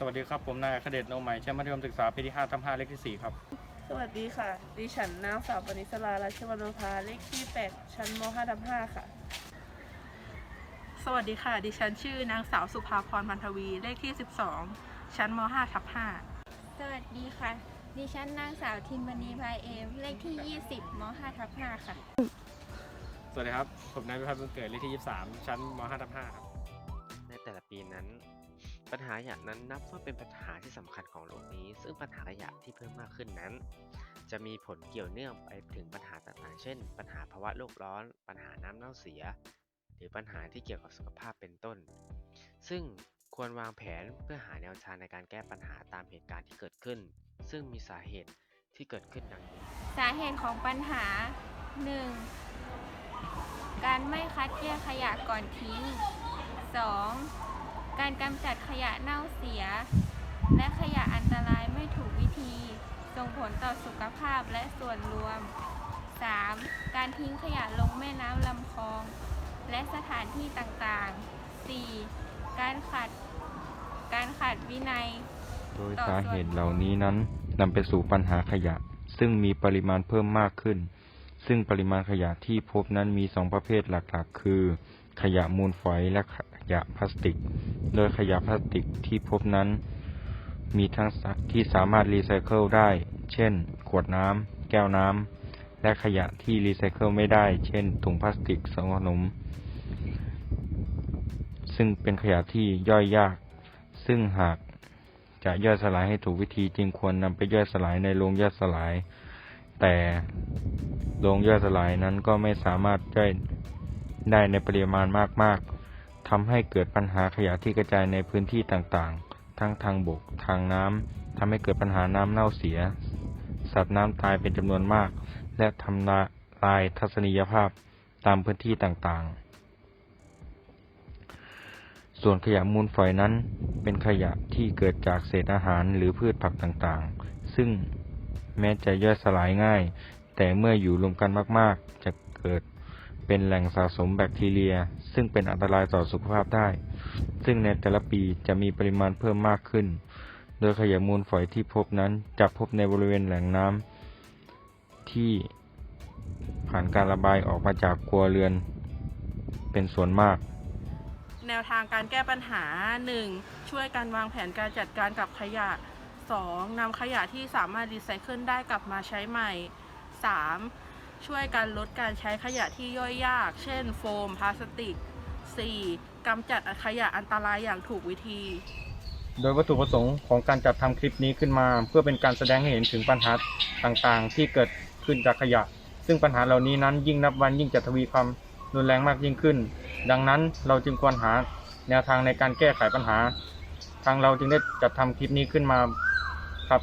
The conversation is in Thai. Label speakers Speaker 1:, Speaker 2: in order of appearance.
Speaker 1: สวัสดีครับ ผมนายอัคเดชโนใหม่ชั้นมัธยมศึกษาปีที่5ทับ5เลขที่ 4 ครับ
Speaker 2: สวัสดีค่ะ ดิฉันนางสาวปณิสราราชวรรณภาเลขที่ 8 ชั้นม5ทับ5ค่ะ
Speaker 3: สวัสดีค่ะ ดิฉันชื่อนางสาวสุภาพรพันธวีเลขที่ 12 ชั้นม5ทับ5
Speaker 4: สวัสดีค่ะ ดิฉันนางสาวทินมณีพายเอมเลขที่ 20ม5ทับ5ค่ะ
Speaker 1: สวัสดีครับ ผมนายวิพัฒน์บุญเกิดเลขที่ 23 ชั้นม5ทับ5ครับ
Speaker 5: ในแต่ละปีนั้น ปัญหาขยะนั้นนับว่าเป็นปัญหาที่สำคัญของโลกนี้ ซึ่งปัญหาขยะที่เพิ่มมากขึ้นนั้น จะมีผลเกี่ยวเนื่องไปถึงปัญหาต่างๆ เช่น ปัญหาภาวะโลกร้อน ปัญหาน้ำเน่าเสีย หรือปัญหาที่เกี่ยวกับสุขภาพเป็นต้น ซึ่งควรวางแผนเพื่อหาแนวทางในการแก้ปัญหาตามเหตุการณ์ที่เกิดขึ้น ซึ่งมีสาเหตุที่เกิดขึ้นดังนี้
Speaker 4: สาเหตุของปัญหา 1. การไม่คัดแยกขยะก่อนทิ้ง 2. การกำจัดขยะเน่าเสีย และขยะอันตรายไม่ถูกวิธี ส่งผลต่อสุขภาพและส่วนรวม 3. การทิ้งขยะลงแม่น้ำลำคลอง และสถานที่ต่างๆ 4. การขาดการขาดวินัย
Speaker 6: โดยสาเหตุเหล่านี้นั้นนำไปสู่ปัญหาขยะ ซึ่งมีปริมาณเพิ่มมากขึ้น ซึ่งปริมาณขยะที่พบนั้นมีสองประเภทหลักๆ คือ ขยะมูลฝอยและขยะพลาสติก โดยขยะพลาสติกที่พบนั้น มีทั้งที่สามารถรีไซเคิลได้ เช่น ขวดน้ำ แก้วน้ำ และขยะที่รีไซเคิลไม่ได้ เช่น ถุงพลาสติกสังขนม ซึ่งเป็นขยะที่ย่อยยาก ซึ่งหากจะย่อยสลายให้ถูกวิธีจึงควรนำไปย่อยสลายในโรงย่อยสลาย แต่โรงย่อยสลายนั้นก็ไม่สามารถย่อย ได้ในปริมาณมากๆทำให้เกิดปัญหาขยะที่กระจายในพื้นที่ต่างๆ ทั้งทางบก ทางน้ำทำให้เกิดปัญหาน้ำเน่าเสีย สัตว์น้ำตายเป็นจำนวนมาก และทำลายทัศนียภาพตามพื้นที่ต่างๆส่วนขยะมูลฝอยนั้นเป็นขยะที่เกิดจากเศษอาหารหรือพืชผักต่างๆ ซึ่งแม้จะย่อยสลายง่าย แต่เมื่ออยู่รวมกันมากๆ จะเกิด เป็นแหล่งสะสมแบคทีเรีย ซึ่งเป็นอันตรายต่อสุขภาพได้ ซึ่งในแต่ละปีจะมีปริมาณเพิ่มมากขึ้น โดยขยะมูลฝอยที่พบนั้นจะพบในบริเวณแหล่งน้ำที่ผ่านการระบายออกมาจากครัวเรือน เป็นส่วนมาก
Speaker 3: แนวทางการแก้ปัญหา 1. ช่วยกันวางแผนการจัดการกับขยะ 2. นำขยะที่สามารถรีไซเคิลได้กลับมาใช้ใหม่ 3. ช่วยกันลดการใช้ขยะที่ย่อยยาก เช่น โฟม พลาสติก 4. กำจัดขยะอันตรายอย่างถูกวิธี
Speaker 1: โดยวัตถุประสงค์ของการจัดทำคลิปนี้ขึ้นมา เพื่อเป็นการแสดงให้เห็นถึงปัญหาต่างๆ ที่เกิดขึ้นจากขยะ ซึ่งปัญหาเหล่านี้นั้นยิ่งนับวันยิ่งจะทวีความรุนแรงมากยิ่งขึ้น ดังนั้นเราจึงควรหาแนวทางในการแก้ไขปัญหา ทางเราจึงได้จัดทำคลิปนี้ขึ้นมาครับ